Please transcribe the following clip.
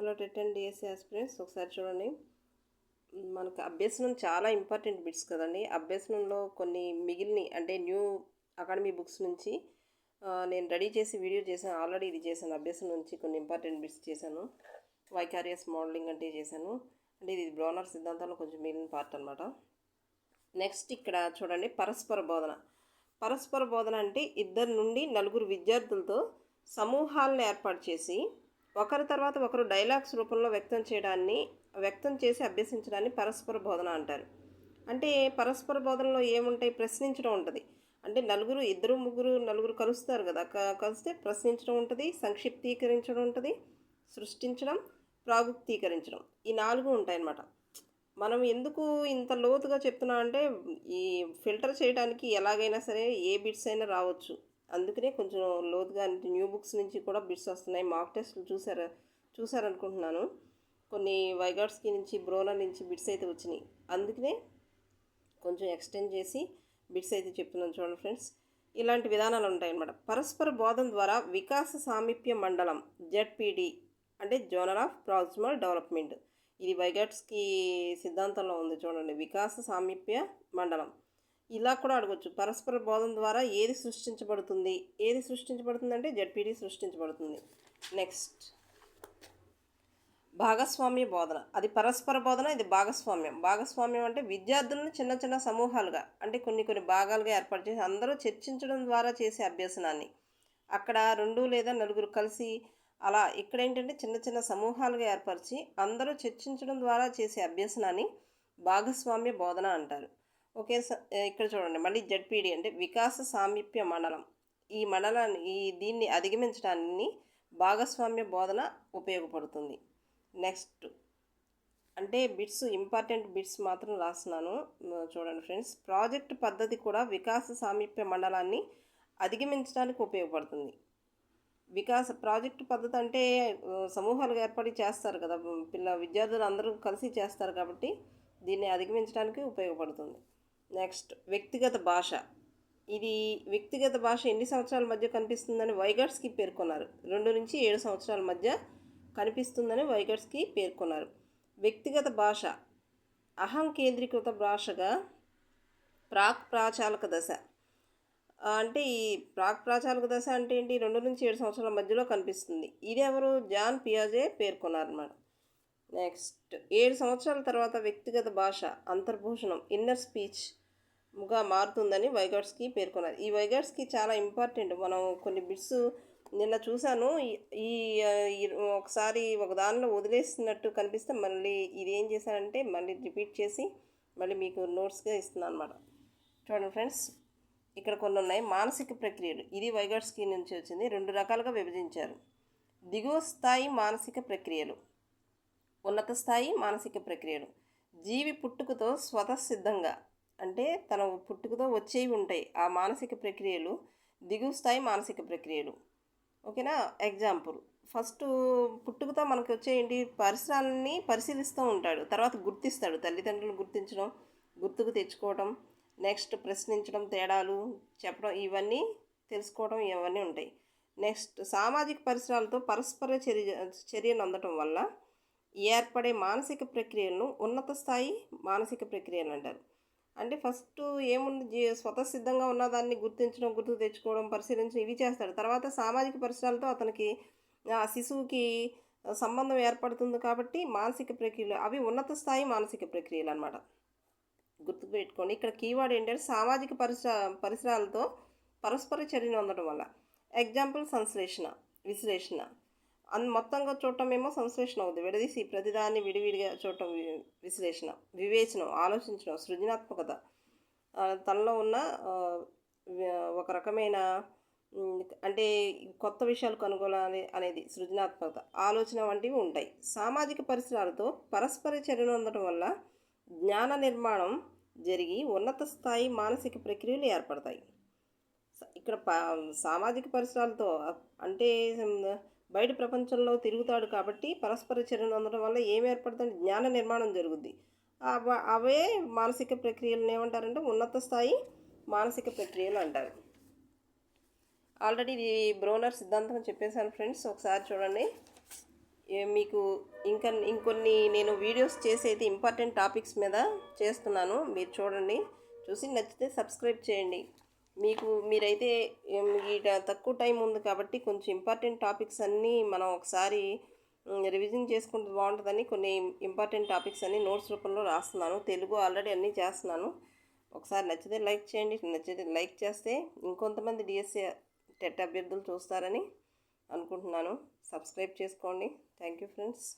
Hello TET and DSC aspirants ఒకసారి చూడండి. మనకు అభ్యసనం చాలా ఇంపార్టెంట్ బిట్స్ కదండి. అభ్యసనంలో కొన్ని మిగిలిన అంటే న్యూ అకాడమీ బుక్స్ నుంచి నేను రెడీ చేసి వీడియో చేశాను ఆల్రెడీ ఇది చేశాను. అభ్యసనం నుంచి కొన్ని ఇంపార్టెంట్ బిట్స్ చేశాను. వైకారియస్ మోడలింగ్ అంటే చేశాను. అంటే ఇది బ్రోనర్ సిద్ధాంతంలో కొంచెం మిగిలిన పార్ట్ అనమాట నెక్స్ట్ ఇక్కడ చూడండి పరస్పర బోధన. పరస్పర బోధన అంటే ఇద్దరు నుండి నలుగురు విద్యార్థులతో సమూహాలను ఏర్పాటు చేసి ఒకరి తర్వాత ఒకరు డైలాగ్స్ రూపంలో వ్యక్తం చేయడాన్ని వ్యక్తం చేసి అభ్యసించడాన్ని పరస్పర బోధన అంటారు. అంటే పరస్పర బోధనలో ఏముంటాయి? ప్రశ్నించడం ఉంటుంది. అంటే నలుగురు ఇద్దరు ముగ్గురు నలుగురు కలుస్తారు కదా. కలిస్తే ప్రశ్నించడం ఉంటుంది సంక్షిప్తీకరించడం ఉంటుంది సృష్టించడం ప్రాగుక్తీకరించడం. ఈ నాలుగు ఉంటాయన్నమాట. మనం ఎందుకు ఇంత లోతుగా చెప్తున్నా అంటే ఈ ఫిల్టర్ చేయడానికి ఎలాగైనా సరే ఏ బిట్స్ అయినా రావచ్చు. అందుకనే కొంచెం లోతుగా న్యూ బుక్స్ నుంచి కూడా బిట్స్ వస్తున్నాయి. మాక్ టెస్ట్లు చూసారు చూసారనుకుంటున్నాను. కొన్ని వైగాట్స్కి నుంచి బ్రోనర్ నుంచి బిట్స్ అయితే వచ్చినాయి. అందుకనే కొంచెం ఎక్స్టెండ్ చేసి బిట్స్ అయితే చెప్తున్నాను చూడండి ఫ్రెండ్స్. ఇలాంటి విధానాలు ఉంటాయన్నమాట. పరస్పర బోధం ద్వారా వికాస సామీప్య మండలం జెడ్పీడి అంటే జోనల్ ఆఫ్ ప్రాక్సిమల్ డెవలప్మెంట్. ఇది వైగాట్స్కి సిద్ధాంతంలో ఉంది చూడండి. వికాస సామీప్య మండలం. ఇలా కూడా అడగొచ్చు. పరస్పర బోధన ద్వారా ఏది సృష్టించబడుతుంది? ఏది సృష్టించబడుతుంది అంటే జెడ్పీడి సృష్టించబడుతుంది. నెక్స్ట్. భాగస్వామ్య బోధన. అది పరస్పర బోధన ఇది భాగస్వామ్యం. భాగస్వామ్యం అంటే విద్యార్థులను చిన్న చిన్న సమూహాలుగా అంటే కొన్ని కొన్ని భాగాలుగా ఏర్పాటు చేసి అందరూ చర్చించడం ద్వారా చేసే అభ్యసనాన్ని. అక్కడ రెండు లేదా నలుగురు కలిసి అలా ఇక్కడ ఏంటంటే చిన్న చిన్న సమూహాలుగా ఏర్పరిచి అందరూ చర్చించడం ద్వారా చేసే అభ్యసనాన్ని భాగస్వామ్య బోధన అంటారు. ఓకే ఇక్కడ చూడండి. మళ్ళీ జడ్పీడి అంటే వికాస సామీప్య మండలం. ఈ మండలాన్ని ఈ దీన్ని అధిగమించడాన్ని భాగస్వామ్య బోధన ఉపయోగపడుతుంది. నెక్స్ట్. అంటే బిట్స్ ఇంపార్టెంట్ బిట్స్ మాత్రం రాస్తున్నాను. చూడండి ఫ్రెండ్స్. ప్రాజెక్ట్ పద్ధతి కూడా వికాస సామీప్య మండలాన్ని అధిగమించడానికి ఉపయోగపడుతుంది. వికాస ప్రాజెక్ట్ పద్ధతి అంటే సమూహాలు సమూహాలుగా ఏర్పడి చేస్తారు కదా. పిల్ల విద్యార్థులు అందరూ కలిసి చేస్తారు కాబట్టి దీన్ని అధిగమించడానికి ఉపయోగపడుతుంది. నెక్స్ట్ వ్యక్తిగత భాష. ఇది వ్యక్తిగత భాష ఎన్ని సంవత్సరాల మధ్య కనిపిస్తుందని వైగర్స్కి పేర్కొన్నారు. రెండు నుంచి ఏడు సంవత్సరాల మధ్య కనిపిస్తుందని వైగర్స్కి పేర్కొన్నారు. వ్యక్తిగత భాష. అహం కేంద్రీకృత భాషగా ప్రాక్ ప్రాచాలక దశ. అంటే ఈ ప్రాక్ ప్రాచాలక దశ అంటే ఏంటి? రెండు నుంచి ఏడు సంవత్సరాల మధ్యలో కనిపిస్తుంది. ఇది ఎవరు జాన్ పియాజే పేర్కొన్నారన్నమాట. నెక్స్ట్ ఏడు సంవత్సరాల తర్వాత వ్యక్తిగత భాష అంతర్భూషణం ఇన్నర్ స్పీచ్ గా మారుతుందని వైగాట్స్కి పేర్కొన్నారు ఈ వైగాట్స్కి చాలా ఇంపార్టెంట్. మనం కొన్ని బిట్స్ నిన్న చూశాను. ఈ- ఈ ఒకసారి ఒక దానిలో వదిలేసినట్టు కనిపిస్తే మళ్ళీ ఇది ఏం చేశానంటే మళ్ళీ రిపీట్ చేసి మళ్ళీ మీకు నోట్స్గా ఇస్తున్నాను అనమాట చూడండి ఫ్రెండ్స్ ఇక్కడ కొన్ని ఉన్నాయి. మానసిక ప్రక్రియలు. ఇది వైగాట్స్కి నుంచి వచ్చింది. రెండు రకాలుగా విభజించారు. దిగువ స్థాయి మానసిక ప్రక్రియలు. ఉన్నత స్థాయి మానసిక ప్రక్రియలు. జీవి పుట్టుకతో స్వతసిద్ధంగా అంటే తన పుట్టుకతో వచ్చేవి ఉంటాయి. ఆ మానసిక ప్రక్రియలు దిగువ స్థాయి మానసిక ప్రక్రియలు. ఓకేనా? ఎగ్జాంపుల్ ఫస్ట్ పుట్టుకతో మనకి వచ్చే ఏంటి? పరిసరాలని పరిశీలిస్తూ ఉంటాడు. తర్వాత గుర్తిస్తాడు. తల్లిదండ్రులు గుర్తించడం గుర్తుకు తెచ్చుకోవడం నెక్స్ట్ ప్రశ్నించడం తేడాలు చెప్పడం ఇవన్నీ తెలుసుకోవడం ఇవన్నీ ఉంటాయి. నెక్స్ట్ సామాజిక పరిసరాలతో పరస్పర చర్య చర్యను అందటం వల్ల ఏర్పడే మానసిక ప్రక్రియలను ఉన్నత స్థాయి మానసిక ప్రక్రియలు అంటారు. అంటే ఫస్ట్ ఏముంది? జీ స్వతసిద్ధంగా ఉన్న దాన్ని గుర్తించడం గుర్తు తెచ్చుకోవడం పరిశీలించడం ఇవి చేస్తాడు. తర్వాత సామాజిక పరిసరాలతో అతనికి ఆ శిశువుకి సంబంధం ఏర్పడుతుంది కాబట్టి మానసిక ప్రక్రియలు అవి ఉన్నత స్థాయి మానసిక ప్రక్రియలు అనమాట గుర్తుపెట్టుకోండి ఇక్కడ కీవర్డ్ ఏంటంటే సామాజిక పరిసర పరిసరాలతో పరస్పర చర్యను ఉండడం వల్ల. ఎగ్జాంపుల్ సంశ్లేషణ విశ్లేషణ. అన్ మొత్తంగా చూడటం ఏమో సంశ్లేషణ అవుతుంది విడదీసి ప్రతిదాన్ని విడివిడిగా చూడటం విశ్లేషణ వివేచనం ఆలోచించడం సృజనాత్మకత. తనలో ఉన్న ఒక రకమైన అంటే కొత్త విషయాలు కనుగొనాలి అనేది సృజనాత్మకత. ఆలోచన వంటివి ఉంటాయి. సామాజిక పరిసరాలతో పరస్పర చర్యలు ఉండటం వల్ల జ్ఞాన నిర్మాణం జరిగి ఉన్నత స్థాయి మానసిక ప్రక్రియలు ఏర్పడతాయి. ఇక్కడ ప సామాజిక పరిసరాలతో అంటే బయట ప్రపంచంలో తిరుగుతాడు కాబట్టి పరస్పర చర్యను అందడం వల్ల ఏం ఏర్పడుతుంది జ్ఞాన నిర్మాణం జరుగుద్ది. అవే మానసిక ప్రక్రియలను ఏమంటారంటే ఉన్నత స్థాయి మానసిక ప్రక్రియలు అంటారు. ఆల్రెడీ ఇది బ్రోనర్ సిద్ధాంతం చెప్పేశాను ఫ్రెండ్స్ ఒకసారి చూడండి. మీకు ఇంకా ఇంకొన్ని నేను వీడియోస్ చేసేది ఇంపార్టెంట్ టాపిక్స్ మీద చేస్తున్నాను మీరు చూడండి. చూసి నచ్చితే సబ్స్క్రైబ్ చేయండి. మీకు మీరైతే ఈ తక్కువ టైం ఉంది కాబట్టి కొంచెం ఇంపార్టెంట్ టాపిక్స్ అన్నీ మనం ఒకసారి రివిజన్ చేసుకుంటే బాగుంటుందని కొన్ని ఇంపార్టెంట్ టాపిక్స్ అన్ని నోట్స్ రూపంలో రాస్తున్నాను. తెలుగు ఆల్రెడీ అన్నీ చేస్తున్నాను. ఒకసారి నచ్చితే లైక్ చేయండి నచ్చితే లైక్ చేస్తే ఇంకొంతమంది డిఎస్సి టెట్ అభ్యర్థులు చూస్తారని అనుకుంటున్నాను. సబ్స్క్రైబ్ చేసుకోండి. Thank you friends.